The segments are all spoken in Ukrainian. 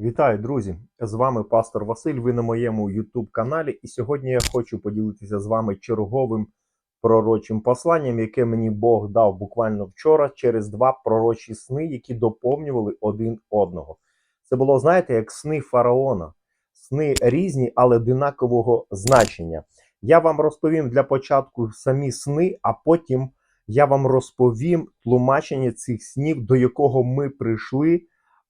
Вітаю, друзі! З вами пастор Василь. Ви на моєму YouTube каналі. І сьогодні я хочу поділитися з вами черговим пророчим посланням, яке мені Бог дав буквально вчора через два пророчі сни, які доповнювали один одного. Це було, знаєте, як сни фараона, сни різні, але одинакового значення. Я вам розповім для початку самі сни, а потім я вам розповім тлумачення цих снів, до якого ми прийшли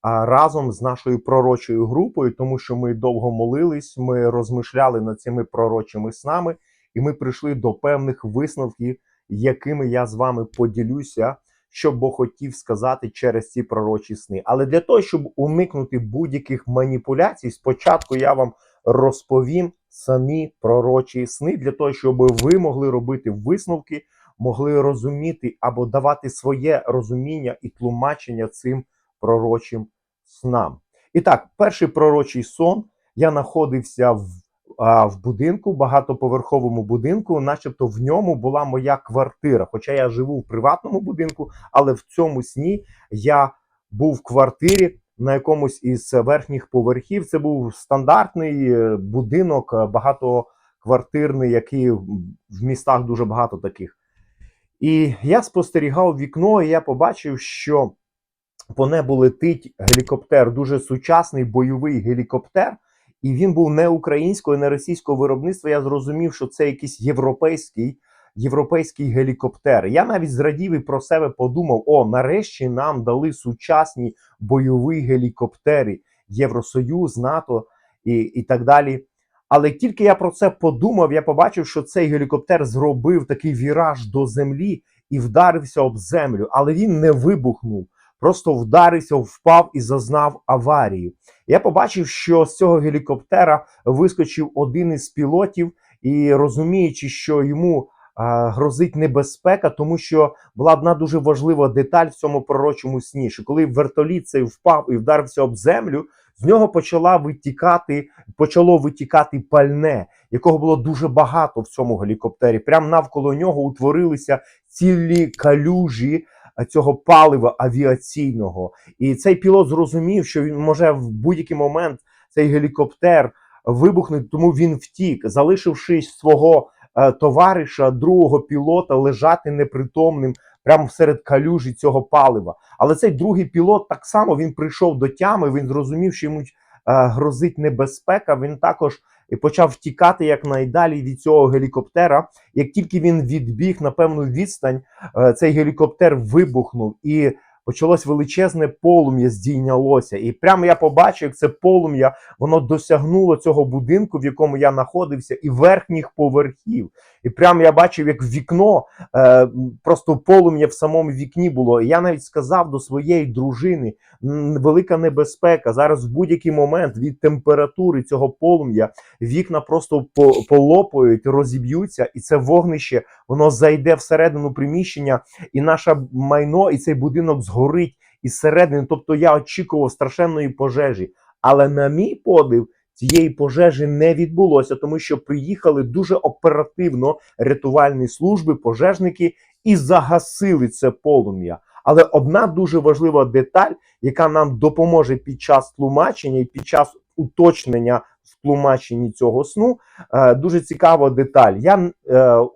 разом з нашою пророчою групою, тому що ми довго молились, ми розмишляли над цими пророчими снами, і ми прийшли до певних висновків, якими я з вами поділюся, що Бог хотів сказати через ці пророчі сни. Але для того, щоб уникнути будь-яких маніпуляцій, спочатку я вам розповім самі пророчі сни, для того, щоб ви могли робити висновки, могли розуміти або давати своє розуміння і тлумачення цим пророчим снам. І так, перший пророчий сон я знаходився в, а, в будинку, багатоповерховому будинку, начебто в ньому була моя квартира. Хоча я живу в приватному будинку, але в цьому сні я був в квартирі на якомусь із верхніх поверхів. Це був стандартний е, будинок, е, багатоквартирний, який в містах дуже багато таких. І я спостерігав вікно, і я побачив, що по небу летить гелікоптер, дуже сучасний бойовий гелікоптер. І він був не українського, не російського виробництва. Я зрозумів, що це якийсь європейський європейський гелікоптер. Я навіть зрадів і про себе подумав: о, нарешті нам дали сучасні бойові гелікоптери Євросоюз, НАТО і, і так далі. Але тільки я про це подумав, я побачив, що цей гелікоптер зробив такий віраж до землі і вдарився об землю, але він не вибухнув просто вдарився, впав і зазнав аварію. Я побачив, що з цього гелікоптера вискочив один із пілотів, і розуміючи, що йому грозить небезпека, тому що була одна дуже важлива деталь в цьому пророчому сні, що коли вертоліт цей впав і вдарився об землю. З нього почала витікати, почало витікати пальне, якого було дуже багато в цьому гелікоптері. Прямо навколо нього утворилися цілі калюжі цього палива авіаційного. І цей пілот зрозумів, що він може в будь-який момент цей гелікоптер вибухнути, тому він втік, залишивши свого е, товариша, другого пілота, лежати непритомним прямо серед калюжі цього палива. Але цей другий пілот так само він прийшов до тями. Він зрозумів, що йому е, грозить небезпека. Він також і почав втікати якнайдалі від цього гелікоптера. Як тільки він відбіг на певну відстань, е, цей гелікоптер вибухнув і почалось величезне полум'я, здійнялося. І прямо я побачив, як це полум'я воно досягнуло цього будинку, в якому я знаходився, і верхніх поверхів. І прямо я бачив, як вікно е, просто полум'я в самому вікні було. І я навіть сказав до своєї дружини: велика небезпека. Зараз в будь-який момент від температури цього полум'я вікна просто полопають, розіб'ються, і це вогнище воно зайде всередину приміщення, і наше майно, і цей будинок згорить із середини. Тобто я очікував страшенної пожежі. Але на мій подив. Цієї пожежі не відбулося, тому що приїхали дуже оперативно рятувальні служби, пожежники і загасили це полум'я. Але одна дуже важлива деталь, яка нам допоможе під час тлумачення і під час уточнення в тлумаченні цього сну, е, дуже цікава деталь. Я е,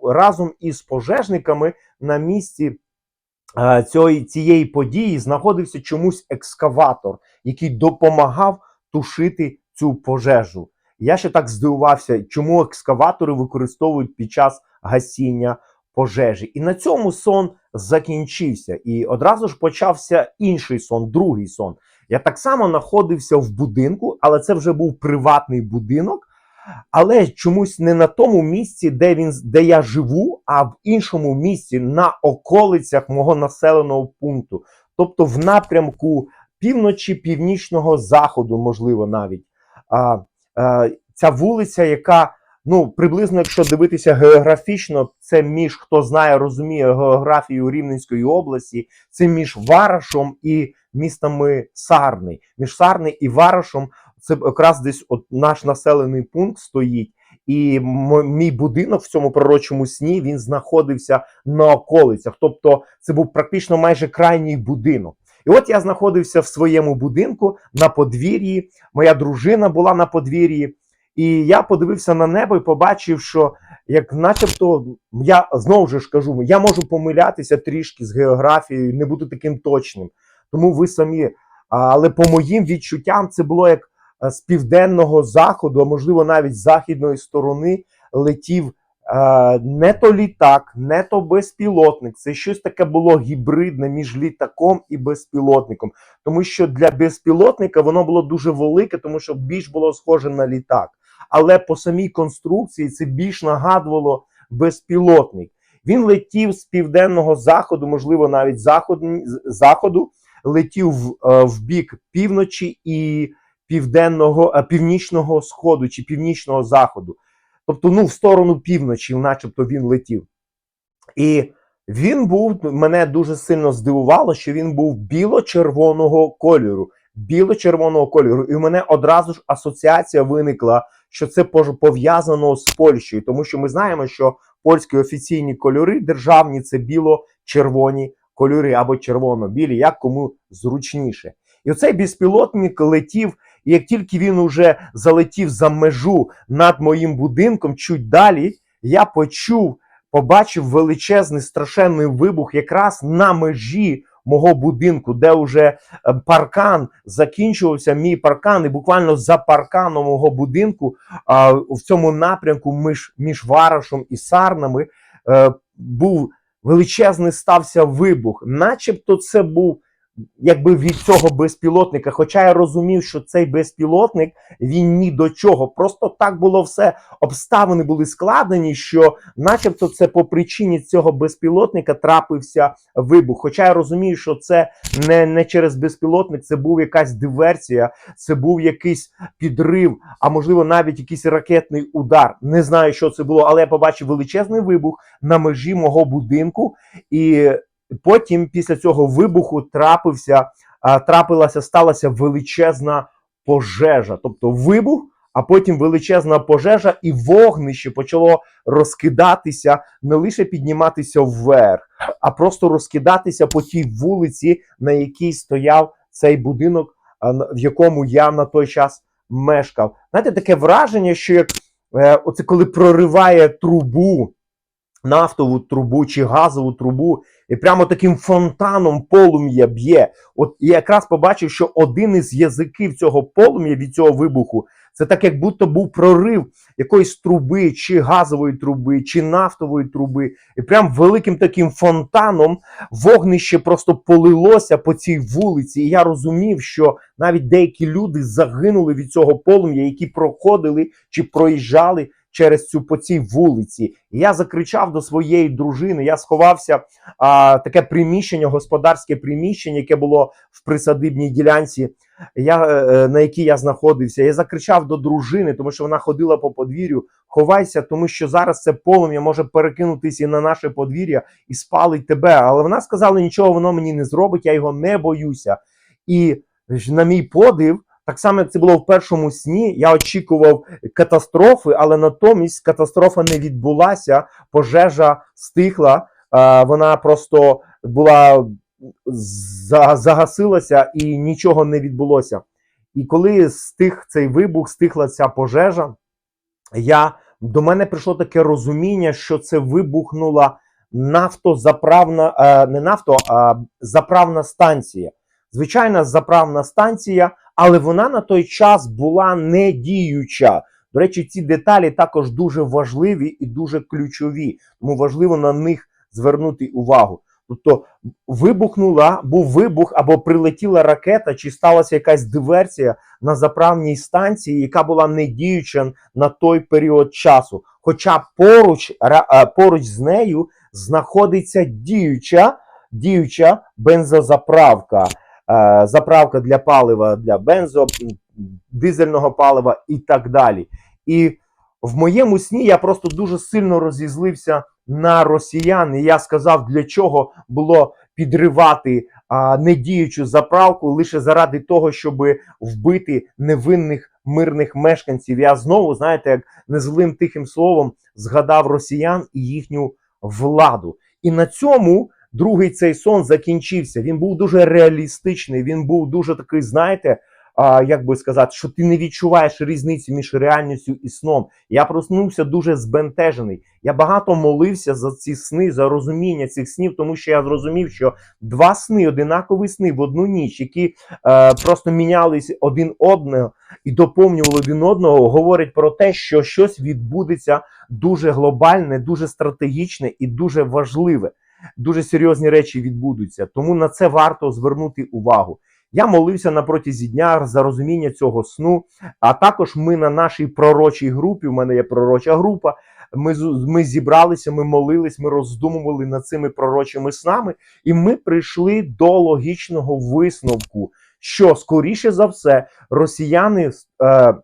разом із пожежниками на місці цієї, цієї події знаходився чомусь екскаватор, який допомагав тушити цю пожежу. Я ще так здивувався, чому екскаватори використовують під час гасіння пожежі. І на цьому сон закінчився. І одразу ж почався інший сон, другий сон. Я так само знаходився в будинку, але це вже був приватний будинок. Але чомусь не на тому місці, де він де я живу, а в іншому місці на околицях мого населеного пункту, тобто в напрямку півночі, північного заходу, можливо, навіть а, а, ця вулиця, яка ну приблизно, якщо дивитися географічно, це між хто знає, розуміє географію Рівненської області, це між Варашом і містами Сарни. Між Сарни і Варашом це якраз десь от наш населений пункт стоїть. І мій будинок в цьому пророчому сні він знаходився на околицях. Тобто, це був практично майже крайній будинок. І от я знаходився в своєму будинку на подвір'ї. Моя дружина була на подвір'ї, і я подивився на небо і побачив, що як, начебто, я знову ж кажу, я можу помилятися трішки з географією, не бути таким точним. Тому ви самі. Але по моїм відчуттям, це було як з південного заходу, а можливо навіть з західної сторони летів е, не то літак, не то безпілотник. Це щось таке було гібридне між літаком і безпілотником. Тому що для безпілотника воно було дуже велике, тому що більш було схоже на літак. Але по самій конструкції це більш нагадувало безпілотник. Він летів з південного заходу, можливо, навіть заходу, заходу летів в, е, в бік півночі і південного, е, північного сходу чи північного заходу. Тобто, ну, в сторону півночі, начебто, він летів. І він був, мене дуже сильно здивувало, що він був біло-червоного кольору. Біло-червоного кольору. І в мене одразу ж асоціація виникла, що це пов'язано з Польщею, тому що ми знаємо, що польські офіційні кольори державні це біло-червоні кольори або червоно-білі, як кому зручніше. І оцей безпілотник летів, і як тільки він уже залетів за межу над моїм будинком, чуть далі я почув, побачив величезний страшенний вибух якраз на межі мого будинку, де вже е, паркан закінчувався. Мій паркан, і буквально за парканом мого будинку, а, в цьому напрямку між, між Варашем і Сарнами, е, був величезний стався вибух, начебто це був якби від цього безпілотника. Хоча я розумів, що цей безпілотник він ні до чого. Просто так було все. Обставини були складені, що, начебто, це по причині цього безпілотника трапився вибух. Хоча я розумію, що це не, не через безпілотник, це був якась диверсія, це був якийсь підрив, а можливо навіть якийсь ракетний удар. Не знаю, що це було, але я побачив величезний вибух на межі мого будинку, і потім, після цього вибуху, трапився, трапилася, сталася величезна пожежа, тобто вибух. А потім величезна пожежа, і вогнище почало розкидатися, не лише підніматися вверх, а просто розкидатися по тій вулиці, на якій стояв цей будинок, в якому я на той час мешкав. Знаєте, таке враження, що як е, оце коли прориває трубу, нафтову трубу чи газову трубу, і прямо таким фонтаном полум'я б'є. От я якраз побачив, що один із язиків цього полум'я від цього вибуху, це так, як будто був прорив якоїсь труби, чи газової труби, чи нафтової труби. І прям великим таким фонтаном вогнище просто полилося по цій вулиці. І я розумів, що навіть деякі люди загинули від цього полум'я, які проходили чи проїжджали через цю по цій вулиці. Я закричав до своєї дружини. Я сховався а, таке приміщення, господарське приміщення, яке було в присадибній ділянці, я, е, на якій я знаходився. Я закричав до дружини, тому що вона ходила по подвір'ю. Ховайся, тому що зараз це полум'я може перекинутися і на наше подвір'я і спалить тебе. Але вона сказала: нічого воно мені не зробить, я його не боюся. І на мій подив. Так само, як це було в першому сні, я очікував катастрофи, але натомість катастрофа не відбулася, пожежа стихла, вона просто була загасилася і нічого не відбулося. І коли стих цей вибух, стихла ця пожежа, я, до мене прийшло таке розуміння, що це вибухнула нафтозаправна, е, не нафто, а заправна станція. Звичайна заправна станція, але вона на той час була не діюча. До речі, ці деталі також дуже важливі і дуже ключові, тому важливо на них звернути увагу. Тобто вибухнула, був вибух або прилетіла ракета, чи сталася якась диверсія на заправній станції, яка була не діюча на той період часу. Хоча поруч, е, поруч з нею знаходиться діюча, діюча бензозаправка, заправка для палива для бензо, дизельного палива і так далі. І в моєму сні я просто дуже сильно розізлився на росіян. І я сказав, для чого було підривати а, недіючу заправку лише заради того, щоб вбити невинних мирних мешканців. Я знову, знаєте, як незлим тихим словом згадав росіян і їхню владу. І на цьому другий цей сон закінчився. Він був дуже реалістичний. Він був дуже такий, знаєте, а, як би сказати, що ти не відчуваєш різниці між реальністю і сном. Я проснувся дуже збентежений. Я багато молився за ці сни, за розуміння цих снів, тому що я зрозумів, що два сни, одинакові сни в одну ніч, які е, просто мінялись один одного і доповнювали один одного, говорять про те, що щось відбудеться дуже глобальне, дуже стратегічне і дуже важливе. Дуже серйозні речі відбудуться. Тому на це варто звернути увагу. Я молився на протязі дня за розуміння цього сну. А також ми на нашій пророчій групі. У мене є пророча група. Ми ми зібралися, ми молились, ми роздумували над цими пророчими снами, і ми прийшли до логічного висновку, що скоріше за все росіяни. Е,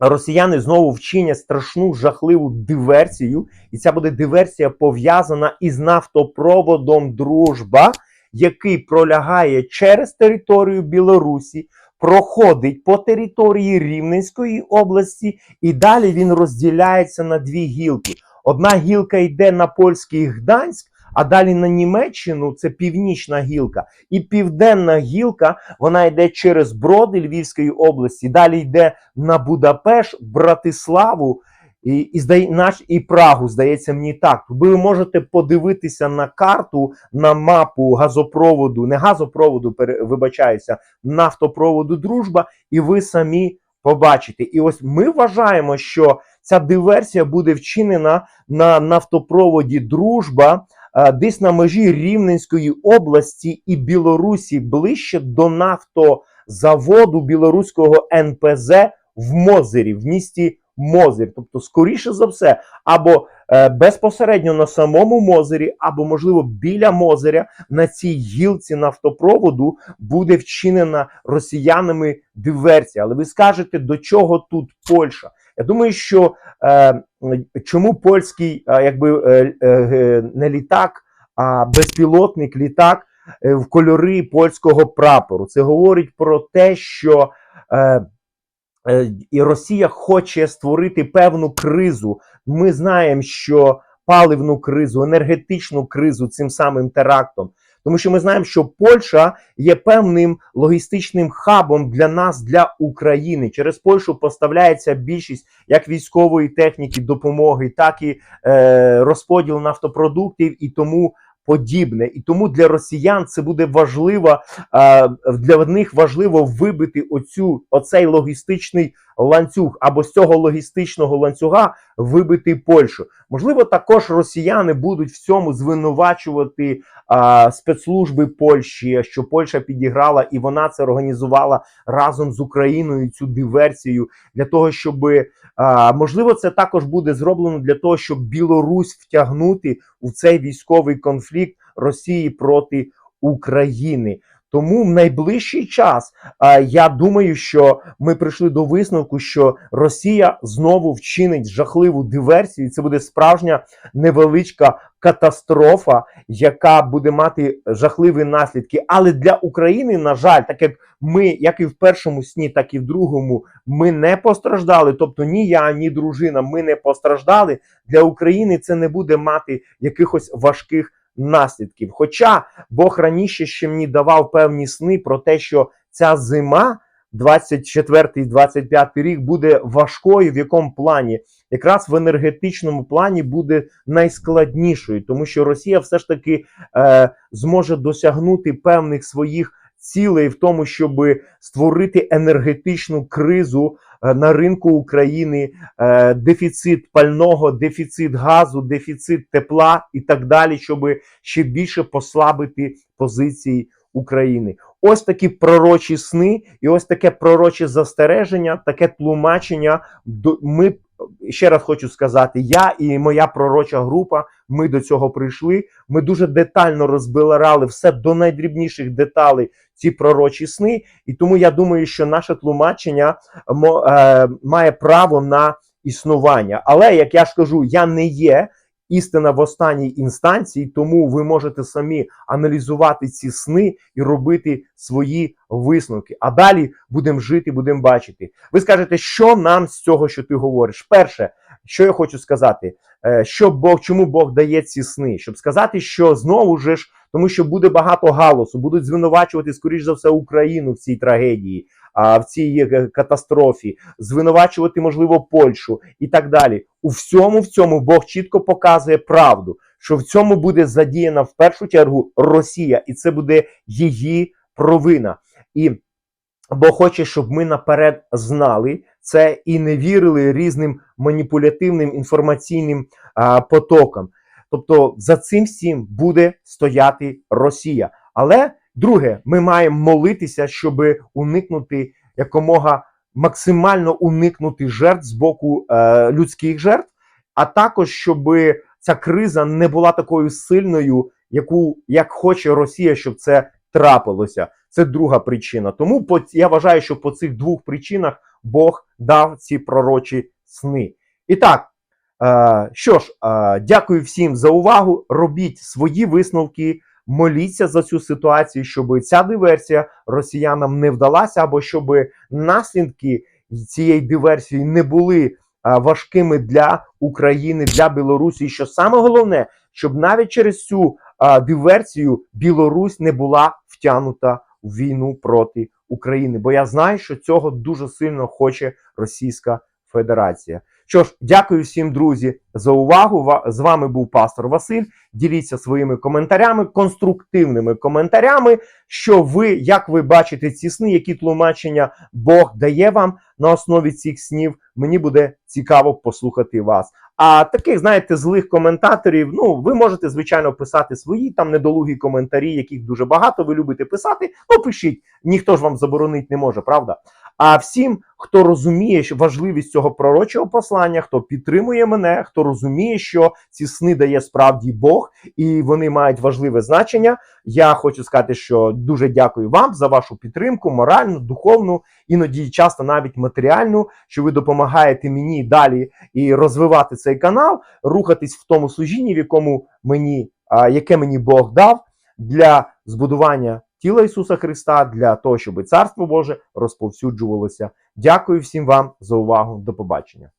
Росіяни знову вчинять страшну жахливу диверсію, і ця буде диверсія пов'язана із нафтопроводом Дружба, який пролягає через територію Білорусі, проходить по території Рівненської області, і далі він розділяється на дві гілки. Одна гілка йде на польський Гданськ, а далі на Німеччину це північна гілка, і південна гілка вона йде через Броди Львівської області, далі йде на Будапешт, Братиславу і, і, здає, наш, і Прагу, здається мені так. Ви можете подивитися на карту, на мапу газопроводу, не газопроводу, вибачаюся, нафтопроводу Дружба, і ви самі побачите. І ось ми вважаємо, що ця диверсія буде вчинена на нафтопроводі Дружба. Е, Десь на межі Рівненської області і Білорусі ближче до нафтозаводу білоруського НПЗ в Мозирі, в місті Мозир. Тобто, скоріше за все, або е, безпосередньо на самому Мозирі, або, можливо, біля Мозиря на цій гілці нафтопроводу буде вчинена росіянами диверсія. Але ви скажете, до чого тут Польща? Я думаю, що е, чому польський, е, якби е, е, не літак, а безпілотник літак е, в кольори польського прапору. Це говорить про те, що е, е, і Росія хоче створити певну кризу. Ми знаємо, що паливну кризу, енергетичну кризу цим самим терактом. Тому що ми знаємо, що Польща є певним логістичним хабом для нас, для України. Через Польщу поставляється більшість як військової техніки, допомоги, так і е, розподіл нафтопродуктів і тому подібне. І тому для росіян це буде важливо, для них важливо вибити оцю, оцей логістичний ланцюг або з цього логістичного ланцюга вибити Польщу. Можливо, також росіяни будуть в цьому звинувачувати спецслужби Польщі, що Польща підіграла і вона це організувала разом з Україною цю диверсію для того, щоб можливо це також буде зроблено для того, щоб Білорусь втягнути у цей військовий конфлікт Росії проти України. Тому в найближчий час а, я думаю, що ми прийшли до висновку, що Росія знову вчинить жахливу диверсію. і Це буде справжня невеличка катастрофа, яка буде мати жахливі наслідки. Але для України, на жаль, так як ми, як і в першому сні, так і в другому, ми не постраждали. Тобто ні я, ні дружина, ми не постраждали. Для України це не буде мати якихось важких наслідків. Хоча Бог раніше ще мені давав певні сни про те, що ця зима. 24-25 рік буде важкою, в якому плані якраз в енергетичному плані буде найскладнішою, тому що Росія все ж таки е, зможе досягнути певних своїх цілей в тому, щоб створити енергетичну кризу е, на ринку України, е, дефіцит пального, дефіцит газу, дефіцит тепла і так далі, щоб ще більше послабити позиції України. Ось такі пророчі сни, і ось таке пророче застереження, таке тлумачення. Ми ще раз хочу сказати: я і моя пророча група. Ми до цього прийшли. Ми дуже детально розбирали все до найдрібніших деталей ці пророчі сни. І тому я думаю, що наше тлумачення е, має право на існування. Але як я ж кажу, я не є істина в останній інстанції, тому ви можете самі аналізувати ці сни і робити свої висновки. А далі будемо жити, будемо бачити. Ви скажете, що нам з цього, що ти говориш? Перше, що я хочу сказати, е, що Бог, чому Бог дає ці сни? Щоб сказати, що знову ж тому що буде багато галасу, будуть звинувачувати, скоріш за все, Україну в цій трагедії, а в цій е, катастрофі, звинувачувати, можливо, Польщу і так далі. У всьому в цьому Бог чітко показує правду, що в цьому буде задіяна в першу чергу Росія, і це буде її провина. І Бог хоче, щоб ми наперед знали це і не вірили різним маніпулятивним інформаційним а, потокам. Тобто за цим всім буде стояти Росія. Але друге, ми маємо молитися, щоб уникнути якомога максимально уникнути жертв з боку е, людських жертв, а також щоб ця криза не була такою сильною, яку як хоче Росія, щоб це трапилося. Це друга причина. Тому по я вважаю, що по цих двох причинах Бог дав ці пророчі сни. І так, що ж, е, дякую всім за увагу. Робіть свої висновки, моліться за цю ситуацію, щоб ця диверсія росіянам не вдалася, або щоб наслідки цієї диверсії не були е, важкими для України, для Білорусі. І що саме головне, щоб навіть через цю е, диверсію Білорусь не була втягнута в війну проти України. Бо я знаю, що цього дуже сильно хоче Російська Федерація. Що ж, дякую всім, друзі, за увагу. З вами був пастор Василь. Діліться своїми коментарями, конструктивними коментарями, що ви, як ви бачите ці сни, які тлумачення Бог дає вам на основі цих снів. Мені буде цікаво послухати вас. А таких, знаєте, злих коментаторів, ну, ви можете, звичайно, писати свої там недолугі коментарі, яких дуже багато ви любите писати. Ну, пишіть, ніхто ж вам заборонити не може, правда? А всім, хто розуміє важливість цього пророчого послання, хто підтримує мене, хто розуміє, що ці сни дає справді Бог, і вони мають важливе значення. Я хочу сказати, що дуже дякую вам за вашу підтримку, моральну, духовну, іноді часто навіть матеріальну, що ви допомагаєте мені далі і розвивати цей канал, рухатись в тому служінні, в якому мені, яке мені Бог дав для збудування тіла Ісуса Христа, для того, щоб Царство Боже розповсюджувалося. Дякую всім вам за увагу. До побачення.